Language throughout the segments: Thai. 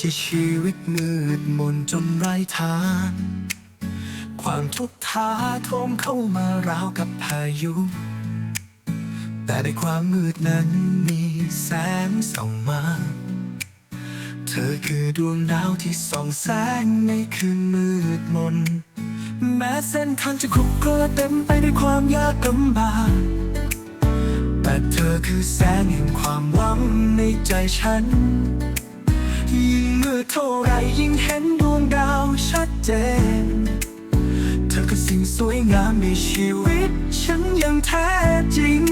ที่ชีวิตมืดมนจนไร้ทาง ความทุกข์ท้าโถมเข้ามาราวกับพายุ แต่ในความมืดนั้นมีแสงส่องมา เธอคือดวงดาวที่ส่องแสงในคืนมืดมน แม้เส้นทางจะขรุขระเต็มไปด้วยความยากลำบากแต่เธอคือแสงแห่งความหวังในใจฉัน ยิ่งมืดเท่าไรยิ่งเห็นดวงดาวชัดเจน เธอคือสิ่งสวยงามในชีวิต ฉันยังแท้จริง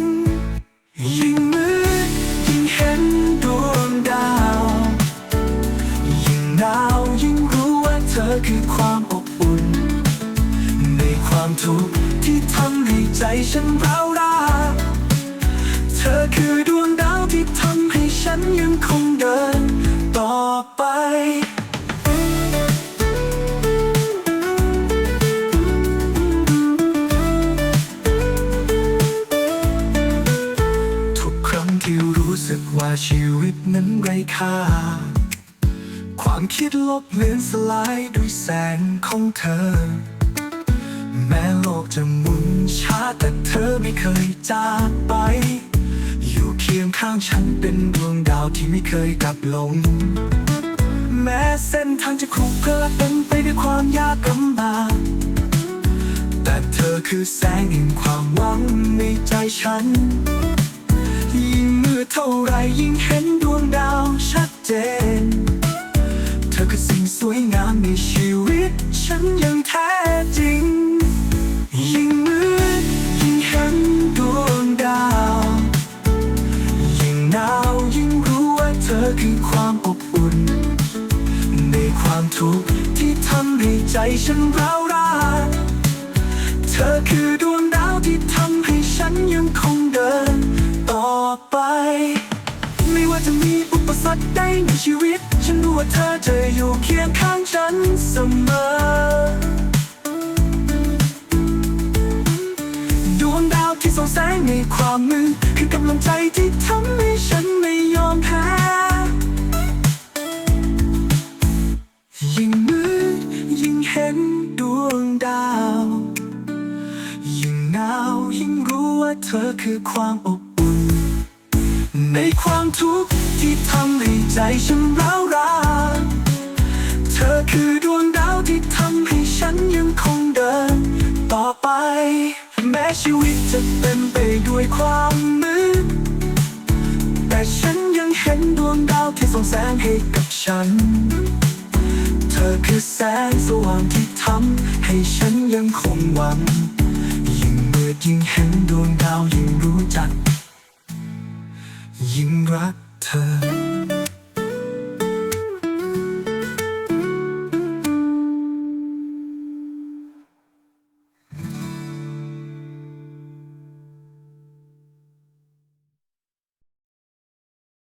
ยิ่งมืดยิ่งเห็นดวงดาว ยิ่งหนาวยิ่งรู้ว่าเธอคือความอบอุ่น ในความทุกข์ที่ทำให้ใจฉันร้าวรา รู้สึกว่าชีวิตนั้นไร้ค่า ความคิดลบเลือนสลายด้วยแสงของเธอ แม้โลกจะหมุนช้าแต่เธอไม่เคยจากไป อยู่เคียงข้างฉันเป็นดวงดาวที่ไม่เคยกลับลง แม้เส้นทางจะขรุขระเต็มไปด้วยความยากลำบากแต่เธอคือแสงแห่งความหวังในใจฉันยิ่ง เท่าไรยิ่งเห็นดวงดาวชัดเจน เธอคือสิ่งสวยงามในชีวิต ฉันยังแท้จริง ยิ่งมืดยิ่งเห็นดวงดาว ยิ่งหนาวยิ่งรู้ว่าเธอคือความอบอุ่น ในความทุกข์ที่ทำให้ใจฉันร้าวรานเธอคือดวงดาวที่ทำให้ฉันยังคงเดิน ไม่ว่าจะมีอุปสรรคใดในชีวิต ฉันรู้ว่าเธอจะอยู่เคียงข้างฉันเสมอ ดวงดาวที่ส่องแสงในความมืดคือกำลังใจที่ทำให้ฉันไม่ยอมแพ้ยิ่งมืดยิ่งเห็นดวงดาว ยิ่งหนาวยิ่งรู้ว่าเธอคือความอบ ในความทุกข์ที่ทำให้ใจฉันร้าวรานเธอคือดวงดาวที่ทำให้ฉันยังคงเดิน ต่อไป แม้ชีวิตจะเต็มไปด้วยความมืด แต่ฉันยังเห็นดวงดาวที่ส่องแสงให้กับฉัน เธอคือแสงสว่างที่ทำให้ฉันยังคงหวังยิ่งมืดยิ่งเห็น